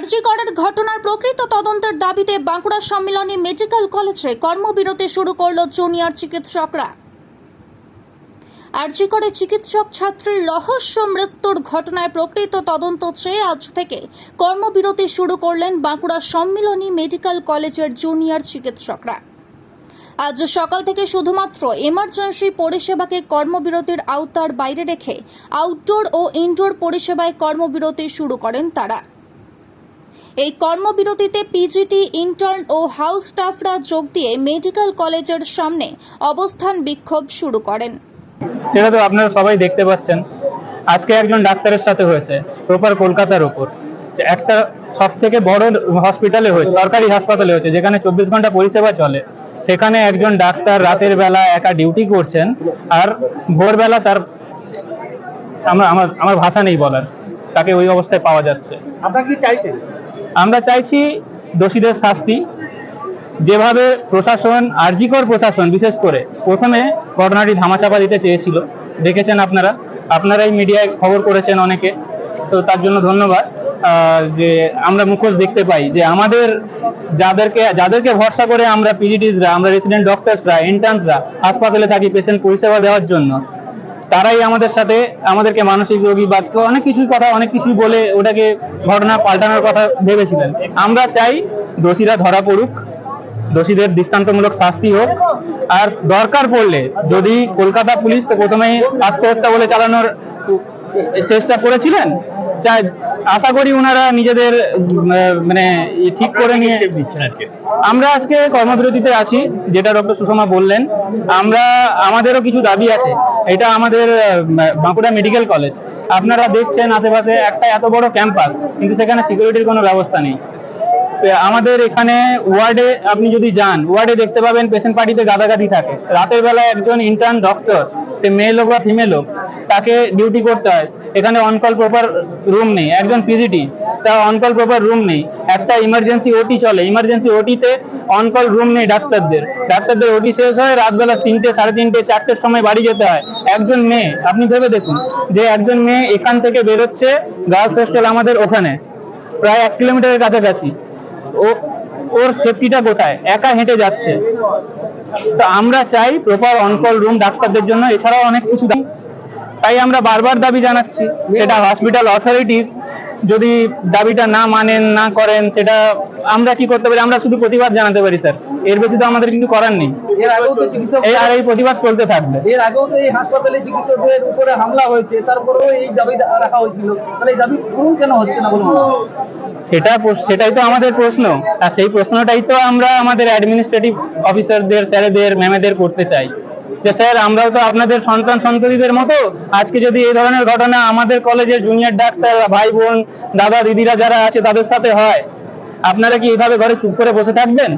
করার ঘটনার প্রকৃত তদন্তের দাবিতে বাঁকুড়া সম্মিলনী মেডিকেল কলেজে কর্মবিরতি শুরু করল জুনিয়র চিকিৎসকরা। আরজি করে চিকিৎসক ছাত্রীর রহস্য মৃত্যুর ঘটনায় প্রকৃত তদন্ত চেয়ে আজ থেকে কর্মবিরতি শুরু করলেন বাঁকুড়া সম্মিলনী মেডিকেল কলেজের জুনিয়র চিকিৎসকরা। আজ সকাল থেকে শুধুমাত্র এমার্জেন্সি পরিষেবাকে কর্মবিরতির আওতার বাইরে রেখে আউটডোর ও ইনডোর পরিষেবায় কর্মবিরতি শুরু করেন তারা। এই কর্মবিরতিতে পিজিটি ইন্টার্ন ও হাউস স্টাফরা যোগ দিয়ে মেডিকেল কলেজের সামনে অবস্থান বিক্ষোভ শুরু করেন। সেটা তো আপনারা সবাই দেখতে পাচ্ছেন। আজকে একজন ডাক্তারের সাথে হয়েছে প্রপার কলকাতার ওপর যে একটা সব থেকে বড় হসপিটালে হয়েছে সরকারি হাসপাতালে হয়েছে যেখানে চব্বিশ ঘণ্টা পরিষেবা চলে। সেখানে একজন ডাক্তার রাতের বেলা একা ডিউটি করছেন আর ভোরবেলা তার আমরা আমার আমার ভাষা নেই বলার তাকে ওই অবস্থায় পাওয়া যাচ্ছে। আপনারা কি চাইছেন? আমরা চাইছি দোষীদের শাস্তি। যেভাবে প্রশাসন, আরজিকর প্রশাসন বিশেষ করে প্রথমে ঘটনাটি ধামাচাপা দিতে চেয়েছিল, দেখেছেন আপনারা। আপনারাই মিডিয়ায় খবর করেছেন অনেকে, তো তার জন্য ধন্যবাদ। যে আমরা মুখোশ দেখতে পাই যে আমাদের যাদেরকে যাদেরকে ভরসা করে আমরা পিজিটিসরা আমরা রেসিডেন্ট ডক্টরসরা ইন্টার্নসরা হাসপাতালে থাকি পেশেন্ট পরিষেবা দেওয়ার জন্য তারাই আমাদের সাথে, আমাদেরকে মানসিক রোগী বা অনেক কিছুই কথা, অনেক কিছুই বলে ওটাকে ঘটনা পাল্টানোর কথা ভেবেছিলেন। আমরা চাই দোষীরা ধরা পড়ুক, দোষীদের দৃষ্টান্তমূলক শাস্তি হোক। আর দরকার পড়লে যদি কলকাতা পুলিশ তো প্রথমেই আত্মহত্যা বলে চালানোর চেষ্টা করেছিলেন, চাই আশা করি ওনারা নিজেদের মানে ঠিক করে নিয়ে আমরা আজকে কর্মবিরতিতে আছি যেটা ডক্টর সুষমা বললেন। আমরা আমাদেরও কিছু দাবি আছে। এটা আমাদের বাঁকুড়া মেডিকেল কলেজ। আপনারা দেখছেন আশেপাশে একটা এত বড় ক্যাম্পাস কিন্তু সেখানে সিকিউরিটির কোনো ব্যবস্থা নেই। আমাদের এখানে ওয়ার্ডে আপনি যদি যান ওয়ার্ডে দেখতে পাবেন পেশেন্ট পার্টিতে গাদাগাদি থাকে। রাতের বেলা একজন ইন্টার্ন ডক্টর সে মেয়ে হোক বা ফিমেল হোক তাকে ডিউটি করতে হয়। এখানে অনকল প্রপার রুম নেই, একজন পিজিটি তার অনকল প্রপার রুম নেই। একটা ইমার্জেন্সি ওটি চলে ইমার্জেন্সি ওটিতে অনকল রুম নেই ডাক্তারদের। ডাক্তারদের ওটি শেষ হয় রাতবেলা তিনটে, সাড়ে তিনটে, চারটের সময় বাড়ি যেতে হয়। একজন মেয়ে, আপনি ভেবে দেখুন, যে একজন মেয়ে এখান থেকে বেরোচ্ছে গার্লস হোস্টেল আমাদের ওখানে, প্রায় এক কিলোমিটারের কাছাকাছি। ও, ওর সেফটিটা কোথায়? একা হেঁটে যাচ্ছে। তো আমরা চাই প্রপার অনকল রুম ডাক্তারদের জন্য, এছাড়াও অনেক কিছু। তাই আমরা বারবার দাবি জানাচ্ছি সেটা হসপিটাল অথরিটিস যদি দাবিটা না মানেন না করেন সেটা আমরা কি করতে পারি? আমরা শুধু প্রতিবাদ জানাতে পারি স্যার। এর বেশি তো আমাদের কিন্তু করার নেই। এই আর এই প্রতিবাদ চলতে থাকবে। এর আগেও তো এই হাসপাতালে চিকিৎসকদের উপরে হামলা হয়েছে তারপরেও এই দাবি রাখা হয়েছিল। তাহলে এই দাবি পূরণ কেন হচ্ছে না বলুন? সেটা সেটাই তো আমাদের প্রশ্ন। আর সেই প্রশ্নটাই তো আমরা আমাদের অ্যাডমিনিস্ট্রেটিভ অফিসারদের স্যারেদের ম্যামেদের করতে চাই। যে স্যার আমরাও তো আপনাদের সন্তান সন্ততিদের মতো। আজকে যদি এই ধরনের ঘটনা আমাদের কলেজের জুনিয়র ডাক্তার, ভাই বোন, দাদা, দিদিরা যারা আছে, তাদের সাথে হয়, আপনারা কি এইভাবে ঘরে চুপ করে বসে থাকবেন?